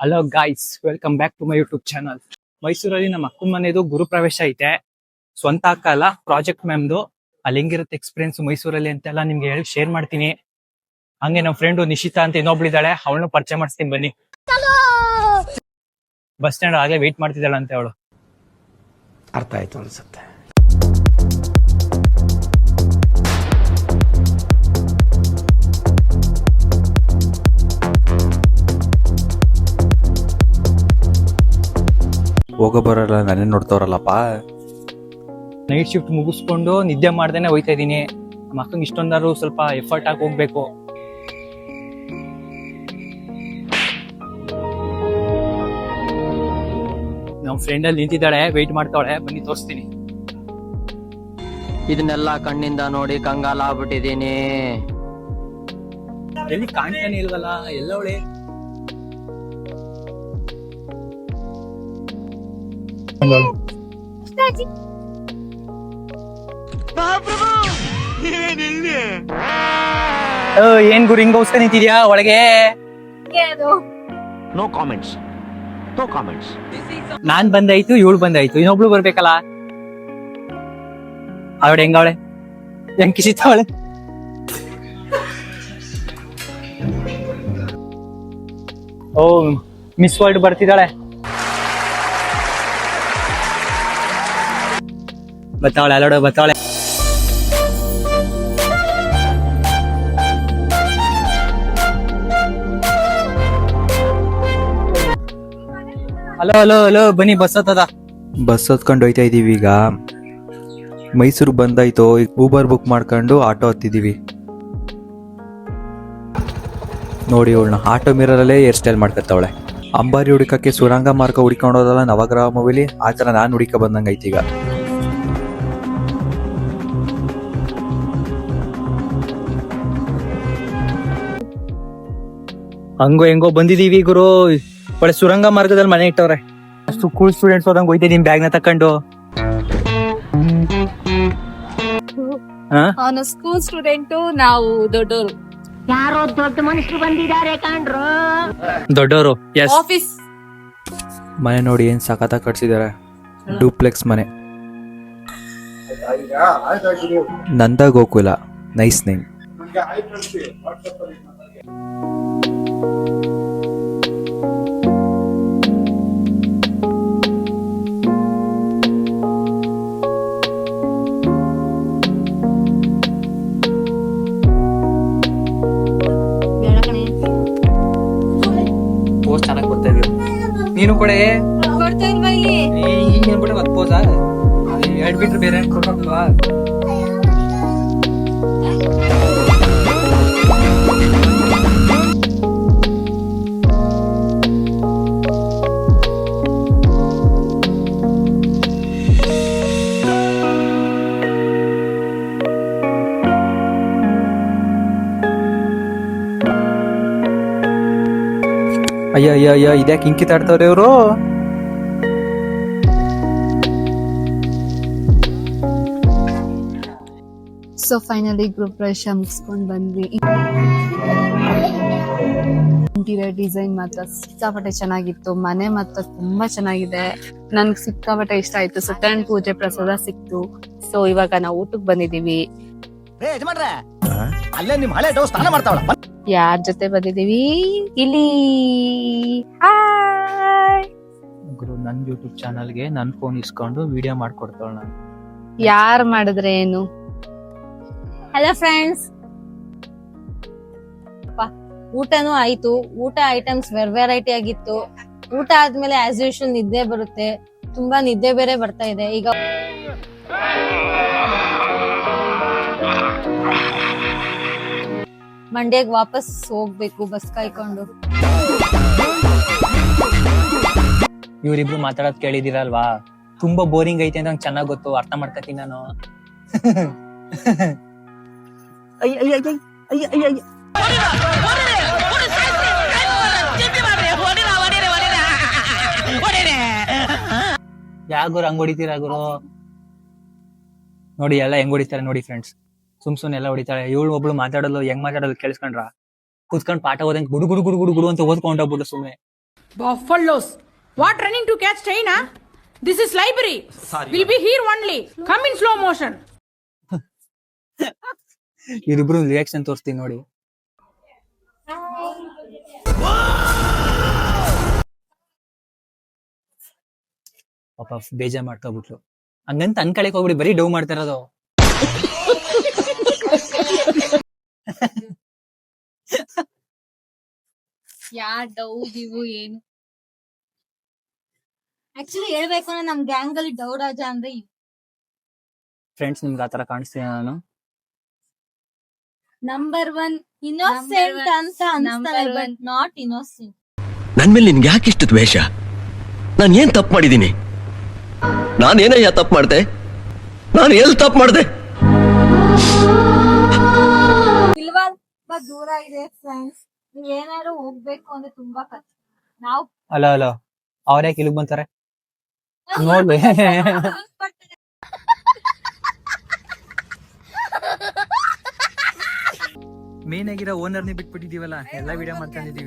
Hello guys welcome back to my YouTube channel ಮೈಸೂರಲ್ಲಿ ನಮ್ಮ ಅಕ್ಕನ ಮನೆದು ಗುರುಪ್ರವೇಶ ಐತೆ. ಸ್ವಂತ ಅಕ್ಕ ಅಲ್ಲ ಪ್ರಾಜೆಕ್ಟ್ ಮ್ಯಾಮ್ದು ಅಲ್ಲಿ ಹೆಂಗಿರುತ್ತೆ ಎಕ್ಸ್ಪೀರಿಯನ್ಸ್ ಮೈಸೂರಲ್ಲಿ ಅಂತೆಲ್ಲ ನಿಮ್ಗೆ ಹೇಳಿ ಶೇರ್ ಮಾಡ್ತೀನಿ. ಹಂಗೆ ನಮ್ಮ ಫ್ರೆಂಡು ನಿಶಿತಾ ಅಂತ ಇನ್ನೊಬ್ಳಿದ್ದಾಳೆ ಅವಳನ್ನು ಪರಿಚಯ ಮಾಡಿಸ್ತೀನಿ ಬನ್ನಿ. ಬಸ್ ಸ್ಟ್ಯಾಂಡ್ ಆಗಲೇ ವೆಯ್ಟ್ ಮಾಡ್ತಿದ್ದಾಳೆ ಅಂತ ಅವಳು ಅರ್ಥ ಆಯ್ತು ಅನ್ಸುತ್ತೆ. ಹೋಗೋ ಬರೋಲ್ಲ ನಾನೇ ನೋಡ್ತವ್ರಲ್ಲಪ್ಪ. ನೈಟ್ ಶಿಫ್ಟ್ ಮುಗಿಸ್ಕೊಂಡು ನಿದ್ದೆ ಮಾಡ್ದೇನೆ ಹೋಯ್ತಾ ಇದ್ದೀನಿ. ನಮ್ಮ ಅಕ್ಕಂಗೆ ಇಷ್ಟೊಂದಾದ್ರು ಸ್ವಲ್ಪ ಎಫರ್ಟ್ ಹಾಕಿ ಹೋಗ್ಬೇಕು. ನಮ್ಮ ಫ್ರೆಂಡ್ ಅಲ್ಲಿ ನಿಂತಿದ್ದಾಳೆ ವೆಯ್ಟ್ ಮಾಡ್ತಾವಳೆ. ಬನ್ನಿ ತೋರಿಸ್ತೀನಿ. ಇದನ್ನೆಲ್ಲ ಕಣ್ಣಿಂದ ನೋಡಿ ಕಂಗಾಲ ಆಗ್ಬಿಟ್ಟಿದೀನಿ ಎಲ್ಲಿ ಕಾಣ್ತಾನೆ ಇಲ್ವಲ್ಲ ಎಲ್ಲವಳೆ? ಏನ್ ಗುರು ಹಿಂಗ ಹೋಗ್ಸ್ಕೊಂಡ್ ನಿಂತಿದ್ಯಾ ಒಳಗೆ? ನೋ ಕಾಮೆಂಟ್ಸ್ ನೋ ಕಾಮೆಂಟ್ಸ್ ನಾನ್ ಬಂದಾಯ್ತು ಇವಳು ಬಂದಾಯ್ತು. ಇನ್ನೊಬ್ಳು ಬರ್ಬೇಕಲ್ಲ? ಅವಳೆ ಹೆಂಗವಳೆ ಹೆಂಗ್ ಕಿಸಿತಾವಳೆ ಓ ಮಿಸ್ ವರ್ಲ್ಡ್ ಬರ್ತಿದ್ದಾಳೆ. ಬತ್ತಾವಳೆ, ಅಲ್ಲೋಡ, ಬತ್ತಾವಳೆ. ಹಲೋ ಹಲೋ ಹಲೋ, ಬನ್ನಿ, ಬಸ್ ಹತ್ತದ. ಬಸ್ ಹತ್ಕೊಂಡು ಹೋಯ್ತಾ ಇದೀವಿ ಈಗ. ಮೈಸೂರು ಬಂದಾಯ್ತು, ಈಗ ಊಬರ್ ಬುಕ್ ಮಾಡ್ಕೊಂಡು ಆಟೋ ಹತ್ತಿದೀವಿ. ನೋಡಿ ಅವಳನ್ನ ಆಟೋ ಮಿರರಲ್ಲೇ ಹೇರ್ ಸ್ಟೈಲ್ ಮಾಡ್ಕೊತಾವಳೆ. ಅಂಬಾರಿ ಹುಡುಕಕ್ಕೆ ಸುರಂಗ ಮಾರ್ಗ ಹುಡ್ಕೊಂಡೋದಲ್ಲ ನವಗ್ರಹ ಮೂವಿಲಿ ಆ ಥರ ನಾನು ಹುಡುಕ ಬಂದಂಗೈತಿ ಈಗ. ಹಂಗೋ ಹೆಂಗೋ ಬಂದಿದೀವಿ ಗುರು. ಒಳ್ಳೆ ಸುರಂಗ ಮಾರ್ಗದಲ್ಲಿ ಮನೆ ಇಟ್ಟವ್ರೆ. ಅಷ್ಟು ಕೂಲ್ ಸ್ಟೂಡೆಂಟ್ಸ್ ಹೋದಂಗ್ ನಿಮ್ ಬ್ಯಾಗ್ನ ತಕೊಂಡು. ಹಾ? ಅವನು ಸ್ಕೂಲ್ ಸ್ಟೂಡೆಂಟ್ ನಾವು ದೊಡ್ಡವರು ಯಾರೋ ದೊಡ್ಡ ಮನುಷ್ಯರು ಬಂದಿದ್ದಾರೆ ಕಾಣ್ರು. ದೊಡ್ಡವರು ಎಸ್ ಆಫೀಸ್ ಮನೆ ನೋಡಿ ಏನ್ ಸಖತ ಕಟ್ಸಿದಾರೆ ಡೂಪ್ಲೆಕ್ಸ್ ಮನೆ. ನಂದ ಗೋಕುಲ ನೈಸ್ ನೇಮ್ ನೀನು ಕೂಡ. ಏನ್ಬಿಟ್ರೆ ಬಿಟ್ಟು ಮತ್ ಪೋಸ. ಎರಡ್ ಬಿಟ್ರೆ ಬೇರೆ ಕೊಡ್ಬೇಕಲ್ವಾ ಅಯ್ಯ ಅಯ್ಯ ಅಯ್ಯ ಇದ್ಯಾಕೆ ಇಂಕಿತಾಡ್ತವ್ರೆ ಇವರು? ಸೊ ಫೈನಲಿ ಗ್ರೂಪ್ ಪ್ರವೇಶ ಮುಗಿಸ್ಕೊಂಡ್ ಬಂದ್ವಿ. ಇಂಟೀರಿಯರ್ ಡಿಸೈನ್ ಮಾತ್ರ ಸಿಕ್ಕಾಪಟ್ಟೆ ಚೆನ್ನಾಗಿತ್ತು. ಮನೆ ಮಾತ್ರ ತುಂಬಾ ಚೆನ್ನಾಗಿದೆ. ನನ್ಗೆ ಸಿಕ್ಕಾಪಟ್ಟೆ ಇಷ್ಟ ಆಯ್ತು. ಸತ್ಯನಾರಾಯಣ ಪೂಜೆ ಪ್ರಸಾದ ಸಿಕ್ತು. ಸೊ ಇವಾಗ ನಾವು ಊಟಕ್ಕೆ ಬಂದಿದೀವಿ ಅಲ್ಲೇ ನಿಮ್ ಹಳೆ ಸ್ನಾನ ಮಾಡ್ತಾವಳ. ಯಾರ್ ಜೊತೆ ಬಂದಿದೀವಿ ಇಲ್ಲಿ. ಗುರು ನನ್ ಯೂಟ್ಯೂಬ್ ಚಾನಲ್ಗೆ ನನ್ ಫೋನ್ ಇಸ್ಕೊಂಡು ವಿಡಿಯೋ ಮಾಡ್ಕೊಡ್ತಾಳ ನಾನು. ಯಾರ್ ಮಾಡಿದ್ರೆ ಏನು? ಹಲೋ ಫ್ರೆಂಡ್ಸ್ ಊಟನೂ ಆಯ್ತು. ಊಟ ಐಟಮ್ಸ್ ವೆರ್ ವೆರೈಟಿ ಆಗಿತ್ತು. ಊಟ ಆದ್ಮೇಲೆ ಆಸ್ ಯೂಶುವಲ್ ನಿದ್ದೆ ಬರುತ್ತೆ. ತುಂಬಾ ನಿದ್ದೆ ಬೇರೆ ಬರ್ತಾ ಇದೆ. ಈಗ ಮಂಡ್ಯಗ್ ವಾಪಸ್ ಹೋಗ್ಬೇಕು ಬಸ್ ಕಾಯ್ಕೊಂಡು. ಇವ್ರಿಬ್ರು ಮಾತಾಡೋದ್ ಕೇಳಿದಿರಲ್ವಾ ತುಂಬಾ ಬೋರಿಂಗ್ ಐತೆ ಅಂತ ನಂಗೆ ಚೆನ್ನಾಗ್ ಗೊತ್ತು, ಅರ್ಥ ಮಾಡ್ಕತೀನಿ ನಾನು. ಯಾ ಗುರು ಹಂಗ್ ಹೊಡಿತೀರಾ ಗುರು? ನೋಡಿ, ಎಲ್ಲ ಹೆಂಗ್ ಹೊಡಿತಾರೆ ನೋಡಿ ಫ್ರೆಂಡ್ಸ್ ಸುಮ್ ಸುಮ್ನೆ ಎಲ್ಲ ಹೊಡಿತಾಳೆ. ಇವಳು ಒಬ್ಳು ಮಾತಾಡೋದು ಹೆಂಗ್ ಮಾತಾಡೋದು ಕೇಳಿಸ್ಕೊಂಡ್ರ? ಕೂತ್ಕೊಂಡ್ ಪಾಠ ಓದಂಗ್ ಗುಡು ಗುಡು ಗುಡು ಗುಡು ಗುಡು ಅಂತ ಓದ್ಕೊಂಡೋಗ್ಬಿಡು ಸುಮ್ನೆ. Buffaloes what running to catch China this is library will be here only. Come in slow motion ಇದಿಬ್ರು reaction ತೋರಿಸ್ತೀನಿ ನೋಡಿ. ಪಾಪ ಬೇಜಾರ್ ಮಾಡ್ಕೊಬಿಟ್ಲು ಹಂಗಂತ ಅನ್ಕಳಕ್ಕೆ ಹೋಗ್ಬಿಡಿ ಬರೀ ಡೌ ಮಾಡ್ತಾ ಇರೋದು. ಯಾ ಡೌ ಇವು ಏನು? ಆಕ್ಚುಲಿ ಹೇಳ್ಬೇಕು ಅಂದ್ರೆ ನಮ್ ಗ್ಯಾಂಗ್ ಅಲ್ಲಿ ಡೌ ರಾಜ ಅಂದ್ರೆ ಫ್ರೆಂಡ್ಸ್ ನಿಮ್ಗೆ ಆತರ ಕಾಣಿಸ್ತೀನಿ ನಾನು? ನಂಬರ್ ಒನ್ ಇನ್ನೋಸೆಂಟ್ ಅಂತ ಅನ್ಸ್ತಾರೆ ಬಟ್ ನಾಟ್ ಇನ್ನೋಸೆಂಟ್ ನನ್ ಮೇಲೆ ನಿನ್ಗೆ ಯಾಕೆ ಇಷ್ಟು ದ್ವೇಷ? ನಾನು ಏನ್ ತಪ್ಪು ಮಾಡಿದ್ದೀನಿ ನಾನೇನಯ್ಯ ತಪ್ಪು ಮಾಡ್ದೆ? ನಾನು ಎಲ್ಲಿ ತಪ್ಪು ಮಾಡ್ದೆ? ಇಲ್ವಾ ತುಂಬಾ ದೂರ ಇದೆ ಫ್ರೆಂಡ್ಸ್ ಏನಾದ್ರು ಹೋಗ್ಬೇಕು ಅಂದ್ರೆ ತುಂಬಾ ಕಷ್ಟ ನಾವು ಅಲ್ಲ ಅಲ್ಲ. ಅವರೇ ಇಲ್ಲಿಗೆ ಬಂತಾರೆ? ನೋಡ್ಲಿ ಮೇನ್ ಆಗಿರೋ ಓನರ್ನೇ ಬಿಟ್ಬಿಟ್ಟಿದೀವಲ್ಲ ಎಲ್ಲ ವಿಡಿಯೋ ಮಾಡ್ಕೊಂಡಿದೀವಿ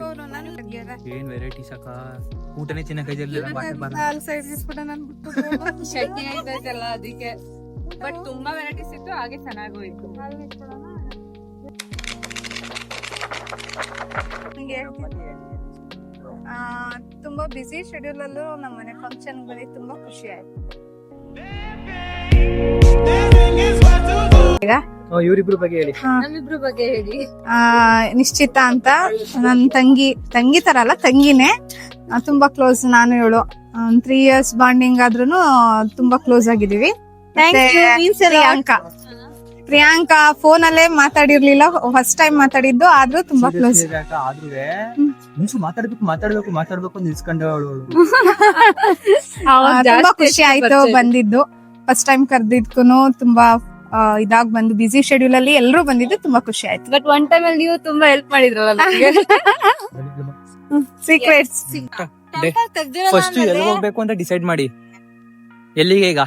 ಏನ್ ವೆರೈಟಿ ಸಾಕ? ಊಟನೇ ತಿನ್ನಕ್ ಶೆಟ್ಟಿ ಆಯ್ತಲ್ಲ ಅದಕ್ಕೆ. ಬಟ್ ತುಂಬಾ ವೆರೈಟೀಸ್ ಇತ್ತು ಹಾಗೆ ಚೆನ್ನಾಗೂ ಇತ್ತು. ತುಂಬಾ ಬಿಸಿ ಶೆಡ್ಯೂಲ್ ಅಲ್ಲೂ ನಮ್ಮ ಮನೆ ಫಂಕ್ಷನ್ ಬರೀ ತುಂಬಾ ಖುಷಿ ಆಯ್ತು. ಇವರಿಬ್ರು ಬಗ್ಗೆ ಹೇಳಿ. ನಮ್ಮಿಬ್ರು ಬಗ್ಗೆ ಹೇಳಿ. ಆ, ನಿಶ್ಚಿತ ಅಂತ ನನ್ನ ತಂಗಿ ತಂಗಿ ತರ ಅಲ್ಲ ತಂಗಿನೇ. ತುಂಬಾ ಕ್ಲೋಸ್ ನಾನು ಹೇಳು ತ್ರೀ ಇಯರ್ಸ್ ಬಾಂಡಿಂಗ್ ಆದ್ರೂ ತುಂಬಾ ಕ್ಲೋಸ್ ಆಗಿದೀವಿ ಮತ್ತೆ ಪ್ರಿಯಾಂಕಾ. ಪ್ರಿಯಾಂಕಾ ಫೋನ್ ಅಲ್ಲೇ ಮಾತಾಡಿರ್ಲಿಲ್ಲ ಫಸ್ಟ್ ಟೈಮ್ ಮಾತಾಡಿದ್ದು ಆದ್ರೂ ತುಂಬಾ ಕ್ಲೋಸ್ ಆದ್ರೂ ಮುಂಚೆ ಮಾತಾಡ್ಬೇಕು ಮಾತಾಡ್ಬೇಕು ಮಾತಾಡ್ಬೇಕು ತುಂಬಾ ಖುಷಿ ಆಯ್ತು ಬಂದಿದ್ದು. ಫಸ್ಟ್ ಟೈಮ್ ಕರ್ದಿದ್ಕುನು ತುಂಬಾ ಇದಾಗ ಬಂದು ಬಿಸಿ ಶೆಡ್ಯೂಲ್ ಅಲ್ಲಿ ಎಲ್ಲರೂ ಬಂದಿದ್ದು ತುಂಬಾ ಖುಷಿ ಆಯ್ತು. ಬಟ್ ಒನ್ ಟೈಮ್ ಅಲ್ಲಿ ನೀವು ತುಂಬಾ ಹೆಲ್ಪ್ ಮಾಡಿದ್ರಲ್ಲ ಸೀಕ್ರೆಟ್ ಸೀಕ್ರೆಟ್ಸ್ ಫಸ್ಟ್ ಎಲ್ಲಿ ಹೋಗ್ಬೇಕು ಅಂತ ಡಿಸೈಡ್ ಮಾಡಿ. ಎಲ್ಲಿಗೆ ಈಗ?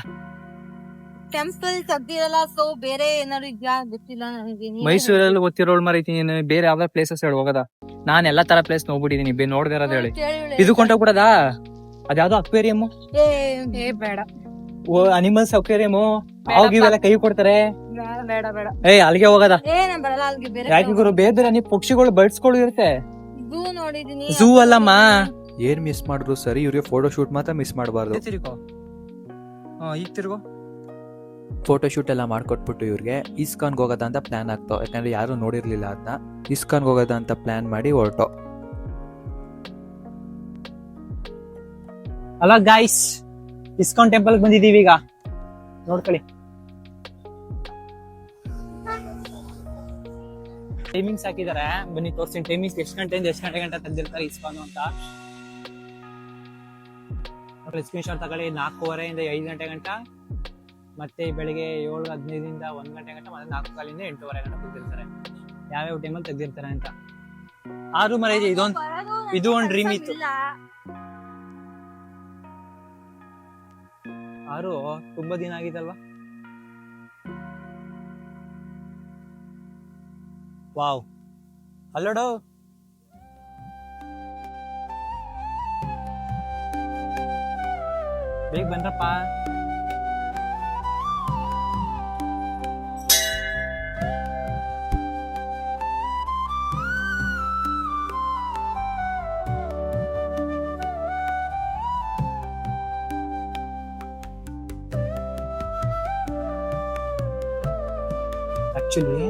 ಟೆಂಪಲ್ ತೆಗ್ದಿರಲ್ಲ ಸೊ ಬೇರೆ ಏನಾದ್ರು ಇದ್ಯಾ? ಗೊತ್ತಿಲ್ಲ ನನಗೆ ನೀವೇ ಮೈಸೂರಲ್ಲಿ ಗೊತ್ತಿರೋಳು ಮರೈತಿ ನೀನು ಬೇರೆ ಯಾವ್ದಾರ ಪ್ಲೇಸಸ್ ಹೇಳಿ ಹೋಗದ. ನಾನ್ ಎಲ್ಲಾ ತರ ಪ್ಲೇಸ್ ನೋಡ್ಬಿಟ್ಟಿದೀನಿ ಬೇ ನೋಡ್ದೆ ಇರೋದ್ ಹೇಳಿ. ಇದು ಹೇಳಿ, ಇದು ಕೊಂಡೋಗ್ಬಿಡದಾ? ಅದ್ಯಾವ್ದೋ ಅಕ್ವೇರಿಯಂ ಏ, ಏ ಬೇಡ. ಅನಿಮಲ್ಸ್ ಅಕ್ವೇರಿಯಂ ಅವಾಗ ಇವೆಲ್ಲ ಕೈ ಕೊಡ್ತಾರೆ? ಬೇಡ ಬೇಡ. ಏ ಅಲ್ಲಿಗೆ ಹೋಗದ. ಏ ನಾನ್ ಬರಲ್ಲ ಅಲ್ಲಿಗೆ ಬೇರೆ ಯಾಕೆ ಗುರು ಬೇರೆ ಬೇರೆ ನೀವು ಪಕ್ಷಿಗಳು ಬರ್ಡ್ಸ್ಗಳು ಇರುತ್ತೆ. ಝೂ ನೋಡಿದೀನಿ ಝೂ ಅಲ್ಲಮ್ಮ. ಏನ್ ಮಿಸ್ ಮಾಡಿದ್ರು ಸರಿ ಇವ್ರಿಗೆ ಫೋಟೋ ಶೂಟ್ ಮಾತ್ರ ಮಿಸ್ ಮಾಡಬಾರ್ದು. ತಿರ್ಗೋ. ಈಗ ತಿರ್ಗೋ. ಫೋಟೋ ಶೂಟ್ ಎಲ್ಲ ಮಾಡ್ಕೊಟ್ಬಿಟ್ಟು ಇವ್ರಿಗೆ ಇಸ್ಕಾನ್ಗೆ ಹೋಗೋದ ಅಂತ ಪ್ಲಾನ್ ಆಗ್ತಾವ. ಯಾಕಂದ್ರೆ ಯಾರು ನೋಡಿರ್ಲಿಲ್ಲ ಅದನ್ನ ಇಸ್ಕಾನ್ಗೆ ಹೋಗೋದ ಅಂತ ಪ್ಲಾನ್ ಮಾಡಿ ಹೊರಟೋ. ಅಲ್ಲ ಗಾಯ್ಸ್ ಇಸ್ಕಾನ್ ಟೆಂಪಲ್ ಬಂದಿದೀವಿ ಈಗ. ನೋಡ್ಕೊಳ್ಳಿ. ಟೈಮಿಂಗ್ಸ್ ಹಾಕಿದ್ದಾರೆ. ಬನ್ನಿ, ತೋರಿಸ್ತೀನಿ. ಟೈಮಿಂಗ್ಸ್ ಎಷ್ಟು ಗಂಟೆಯಿಂದ ಎಷ್ಟು ಗಂಟೆ ಗಂಟೆ ತಂದಿರ್ತಾರೆ ಇಸ್ಕಾನ್ ಅಂತ. ಸ್ಕ್ರೀನ್ ಶಾಟ್ ತಗೊಳ್ಳಿ. ನಾಲ್ಕೂವರೆಯಿಂದ ಐದು ಗಂಟೆ ಗಂಟ. ಮತ್ತೆ ಬೆಳಿಗ್ಗೆ ಏಳು ಹದಿನೈದರಿಂದ ಒಂದು ಗಂಟೆ ಗಂಟೆ ಮತ್ತೆ ನಾಲ್ಕು ಕಾಲಿಂದ ಎಂಟೂವರೆ ಗಂಟೆ ಯಾವ ಯಾವ್ಯಾವ ಟೈಮಲ್ಲಿ ತೆಗ್ದಿರ್ತಾರೆ ಅಂತ. ಆರು ಮರ ಇದೆ ಇದೊಂದು ಇದು ಒಂದು ಡ್ರೀಮ್ ಇತ್ತು. ಆರು, ತುಂಬಾ ದಿನ ಆಗಿದಲ್ವಾ ವಾವ್. ಹಲೋ ಬೇಗ ಬನ್ರಪ್ಪ ಆಕ್ಚುಲಿ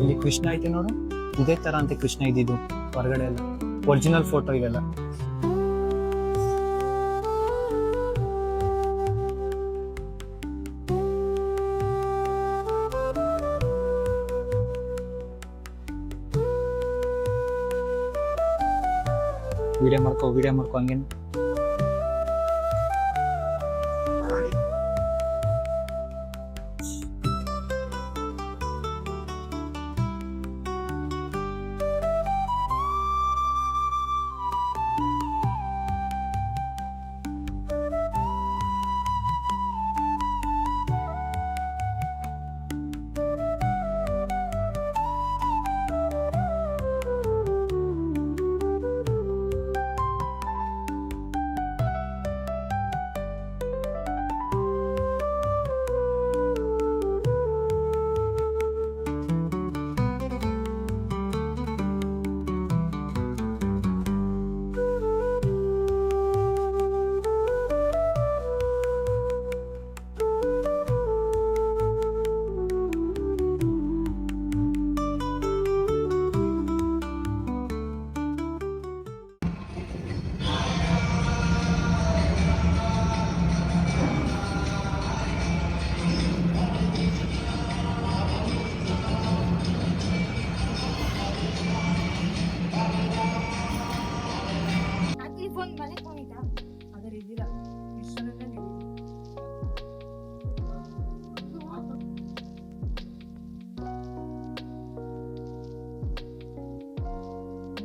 ಇಲ್ಲಿ ಕೃಷ್ಣ ಐತೆ ನೋಡು. ಇದೇ ತರ ಅಂತ ಕೃಷ್ಣ ಇದ್ದಿದ್ದು ಹೊರಗಡೆ ಎಲ್ಲ. ಒರಿಜಿನಲ್ ಫೋಟೋ ಇವೆಲ್ಲ. ವಿಡಿಯೋ ಮಾಡ್ಕೋ ವಿಡಿಯೋ ಮಾಡ್ಕೋ ಹಂಗೇನು.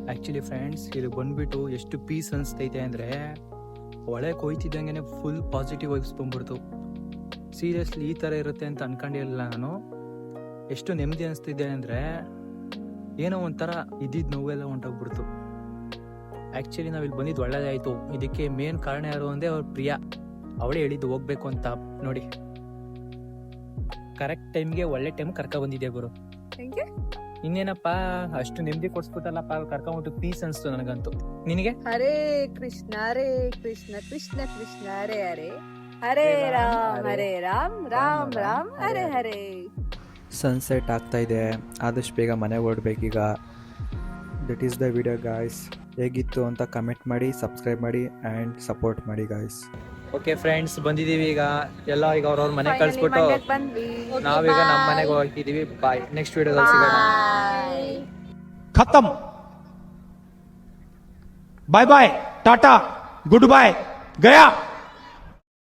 ಆಕ್ಚುಲಿ ಫ್ರೆಂಡ್ಸ್ ಇಲ್ಲಿ ಬಂದ್ಬಿಟ್ಟು ಎಷ್ಟು ಪೀಸ್ ಅನಿಸ್ತೈತೆ ಅಂದರೆ ಒಳೆ ಕೊಯ್ತಿದ್ದಂಗೆ ಫುಲ್ ಪಾಸಿಟಿವ್ ವೈಬ್ಸ್ ಬಂದ್ಬಿಡ್ತು. ಸೀರಿಯಸ್ಲಿ ಈ ಥರ ಇರುತ್ತೆ ಅಂತ ಅನ್ಕೊಂಡಿರಲಿಲ್ಲ ನಾನು. ಎಷ್ಟು ನೆಮ್ಮದಿ ಅನಿಸ್ತಿದ್ದೆ ಅಂದರೆ ಏನೋ ಒಂಥರ ಇದ್ದಿದ್ದು ನೋವೆಲ್ಲ ಹೊಂಟೋಗ್ಬಿಡ್ತು ಆ್ಯಕ್ಚುಲಿ ನಾವಿಲ್ಲಿ ಬಂದಿದ್ದು ಒಳ್ಳೇದಾಯಿತು. ಇದಕ್ಕೆ ಮೇನ್ ಕಾರಣ ಯಾರು ಅಂದರೆ ಅವ್ರ ಪ್ರಿಯ. ಅವಳೇ ಹೇಳಿದ್ದು ಹೋಗ್ಬೇಕು ಅಂತ. ನೋಡಿ. ಕರೆಕ್ಟ್ ಟೈಮ್ಗೆ ಒಳ್ಳೆ ಟೈಮ್ ಕರ್ಕ ಬಂದಿದ್ದೆ ಗುರು. ಇನ್ನೇನಪ್ಪ ಅಷ್ಟು ನೆಮ್ಮದಿ ಕೊಡ್ಸ್ಬಿಟ್ಟಲ್ಲಪ್ಪ ಕರ್ಕೊಂಬಿಟ್ಟು ಪೀಸ್ ಅನ್ಸ್ತು ನನಗಂತೂ. ನಿನಗೆ? ಹರೇ ಕೃಷ್ಣ ಹರೇ ಕೃಷ್ಣ ಕೃಷ್ಣ ಕೃಷ್ಣ ಹರೇ ಹರೇ. ಹರೇ ರಾಮ್ ಹರೇ. ರಾಮ್ ರಾಮ್ ರಾಮ್ ಹರೇ ಹರೇ ಸನ್ಸೆಟ್ ಆಗ್ತಾ ಇದೆ. ಆದಷ್ಟು ಬೇಗ ಮನೆಗೆ ಹೊರಡ್ಬೇಕೀಗ that is the video guys ಹೇಗಿತ್ತು ಅಂತ ಕಮೆಂಟ್ ಮಾಡಿ ಸಬ್ಸ್ಕ್ರೈಬ್ ಮಾಡಿ ಆ್ಯಂಡ್ ಸಪೋರ್ಟ್ ಮಾಡಿ ಗಾಯ್ಸ್ ಓಕೆ ಫ್ರೆಂಡ್ಸ್ ಬಂದಿದ್ದೀವಿ ಈಗ. ಎಲ್ಲ ಈಗ ಅವ್ರವ್ರ ಮನೆ ಕಳ್ಸ್ಬಿಟ್ಟು ನಾವೀಗ ನಮ್ಮ ಮನೆಗೆ ಹೋಗ್ತಿದ್ದೀವಿ ಬಾಯ್ ನೆಕ್ಸ್ಟ್ ವಿಡಿಯೋದಲ್ಲಿ ಸಿಗೋಣ. ಖತಮ್ bye bye tata good bye Gaya